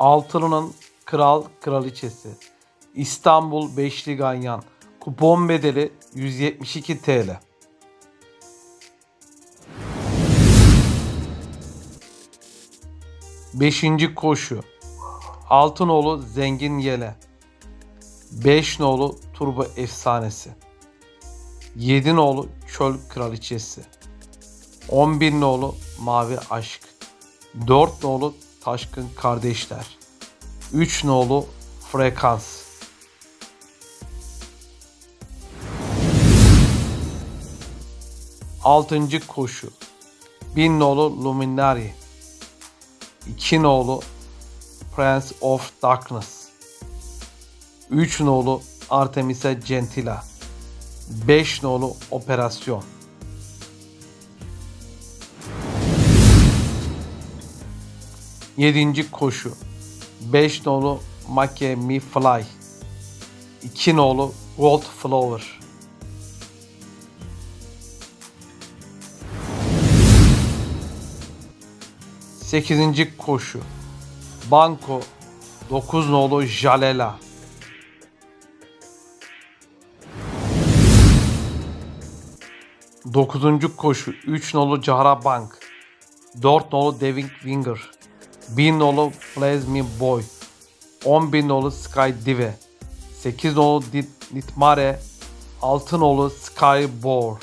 Altılı'nın kral kraliçesi. İstanbul Beşli Ganyan. Kupon bedeli 172 TL. Beşinci koşu. Altınoğlu Zengin Yele. Beş nolu Turbo Efsanesi. Yedi nolu Çöl Kraliçesi. 11 nolu Mavi Aşk. 4 nolu Taşkın Kardeşler. 3 nolu Frekans. Altıncı koşu. 1000 nolu Luminary. 2 nolu Prince of Darkness. 3 nolu Artemisa Gentila. 5 nolu Operasyon. Yedinci koşu. 5 nolu Make Me Fly. 2 nolu Gold Flower. Sekizinci koşu. Banko 9 nolu Jalela. Dokuzuncu koşu 3 nolu Cara Bank. 4 nolu Devin Winger. 1 nolu Blaze Me Boy. 11 nolu Sky Dive. 8 nolu Dit- Nitmare. 6 nolu Sky Boar.